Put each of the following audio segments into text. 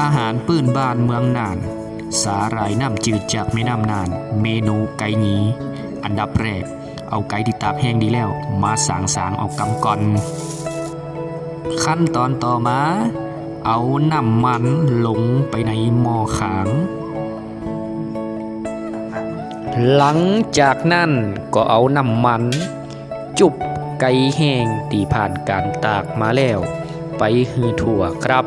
อาหารปื้นบ้านเมืองน่าน สาหร่ายน้ำจืดจากแม่น้ำน่าน เมนูไก่หยีอันดับแรก เอาไก่ที่ตากแห้งดีแล้ว มาสางสางๆเอากำก่อน ขั้นตอนต่อมา เอาน้ำมันลงไปในหม้อขาง หลังจากนั้นก็เอาน้ำมัน จุบไก่แห้งที่ผ่านการตากมาแล้ว ไปฮือถั่วครับ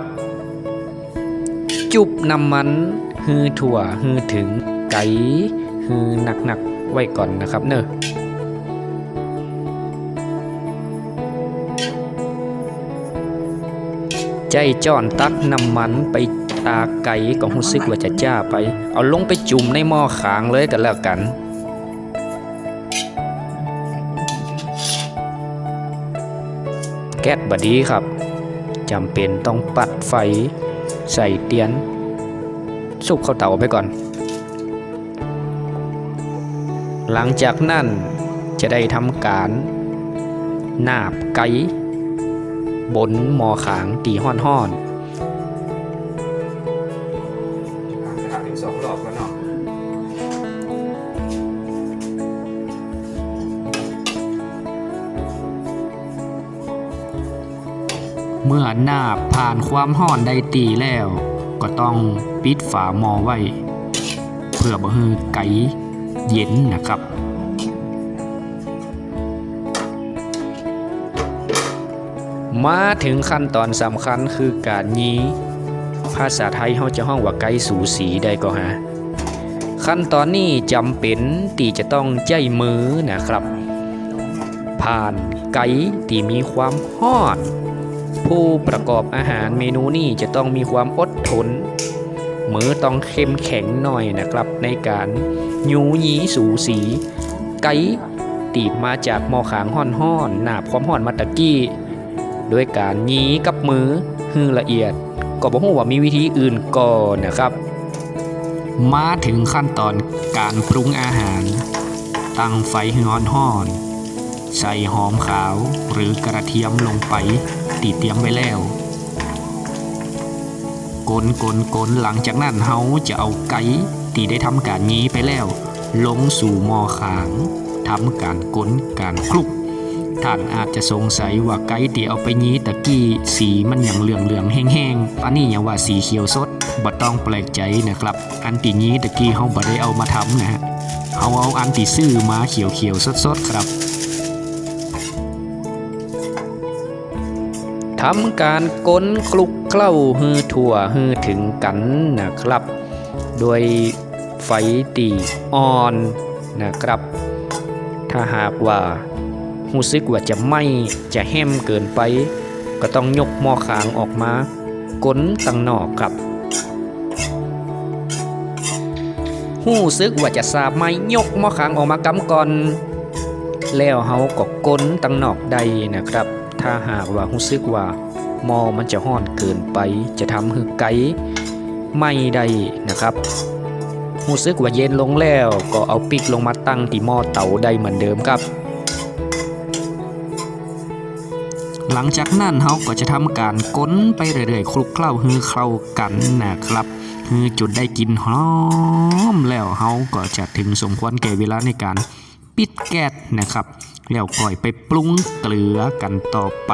จุบน้ำมันฮือถั่วฮือถึงไก่ฮือหนักๆไว้ก่อนนะครับเนอะใจจ้อนตักน้ำมันไปตาไก่ก็รู้สึกว่าจะจ้าไป เอาลงไปจุ่มในหม้อขางเลยกันแล้วกัน แก๊สบดีครับจำเป็นต้องปัดไฟ ใส่เตียนสุกข้าวเตาไปก่อน หลังจากนั้นจะได้ทำการนาบไก่บนหมอขางตีห้อนห้อน เมื่อหน้าผ่านความห้อนได้ตีแล้ว ก็ต้องปิดฝาหม้อไว้ เพื่อบ่ให้ไก่เย็นนะครับมาถึงขั้นตอนสำคัญคือการยี้ ภาษาไทยเขาจะห้องว่าไก่สูสีได้ก็ฮะขั้นตอนนี้จำเป็นที่จะต้องใจมือนะครับ ผ่านไก่ที่มีความห้อน ผู้ประกอบอาหารเมนูนี้จะต้องมีความอดทนมือต้องเข้มแข็งหน่อยนะครับ ในการยูยีสูสี ไก่ตีบมาจากหม้อขางห้อนๆหนาบความห้อนมาตะกี้ด้วยการยีกับมือฮือละเอียด ก็บอกว่ามีวิธีอื่นก่อนนะครับ มาถึงขั้นตอนการปรุงอาหาร ตั้งไฟให้ร้อนๆ ใส่หอมขาวหรือกระเทียมลงไปตีเตรียมไว้แล้วกลกลกลหลังจากนั้นเฮาจะเอาไก่ที่ได้ทำการยี้ไปแล้ว ลงสู่หม้อขางทำการกลการคลุกท่านอาจจะสงสัยว่าไก่ที่เอาไปยี้ตะกี้สีมันอย่างเหลืองเหลืองๆแห้งๆอันนี้อย่างว่าสีเขียวสดบ่ต้องแปลกใจนะครับ อันที่ยี้ตะกี้เฮาบ่ได้เอามาทำนะฮะเฮาเอาอันที่ซื้อมาเขียวเขียวๆสดๆครับ ทำการก้นคลุกเคล้าฮือถั่วฮือถึงกันนะครับ โดยไฟตีอ่อนนะครับ ถ้าหากว่ารู้สึกว่าจะไหมจะแห้มเกินไป ก็ต้องยกหม้อขางออกมาก้นตังนอกครับหู้สึกว่าจะสาบไหมยกหม้อขางออกมากำก่อน แล้วเฮาก็ก้นตังนอกได้นะครับ ถ้าหากว่ารู้สึกว่าหม้อมันจะห้อนเกินไป จะทำให้ไก่ไม้ได้นะครับรู้สึกว่าเย็นลงแล้วก็เอาปิกลงมาตั้งที่หม้อเตาได้เหมือนเดิมครับ หลังจากนั้นเฮาก็จะทำการก้นไปเรื่อยๆคลุกเคล้าฮือเข้ากันนะครับฮือจุดได้กินหอมแล้วเฮาก็จะถึงสมควรแก่เวลาในการปิดแก๊สนะครับ แล้วก่อยไปปรุงเกลือกันต่อไป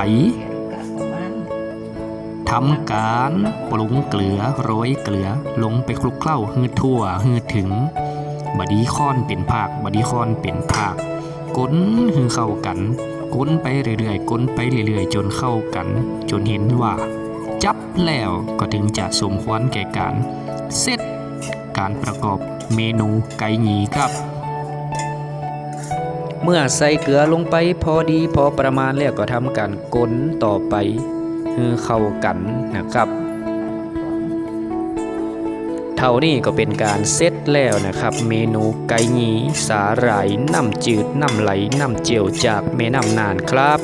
ทำการปรุงเกลือโรยเกลือลงไปคลุกเคล้าฮือทั่วฮือถึง บดีค้อนเป็นภาคบดีค้อนเป็นภาคก้นฮือเข้ากันก้นไปเรื่อยๆก้นไปเรื่อยๆ จนเข้ากัน จนเห็นว่า จับแล้วก็ถึงจะสมควรแก่การเสร็จการประกอบเมนูไก่หยีครับ เมื่อใส่เกลือลงไปพอดีพอประมาณแล้วก็ทำการก้นต่อไปฮือเข้ากันนะครับ เท่านี้ก็เป็นการเซตแล้วนะครับ เมนูไก่หยีสาหร่ายน้ำจืดน้ำไหลน้ำเจียวจากแม่น้ำนานครับ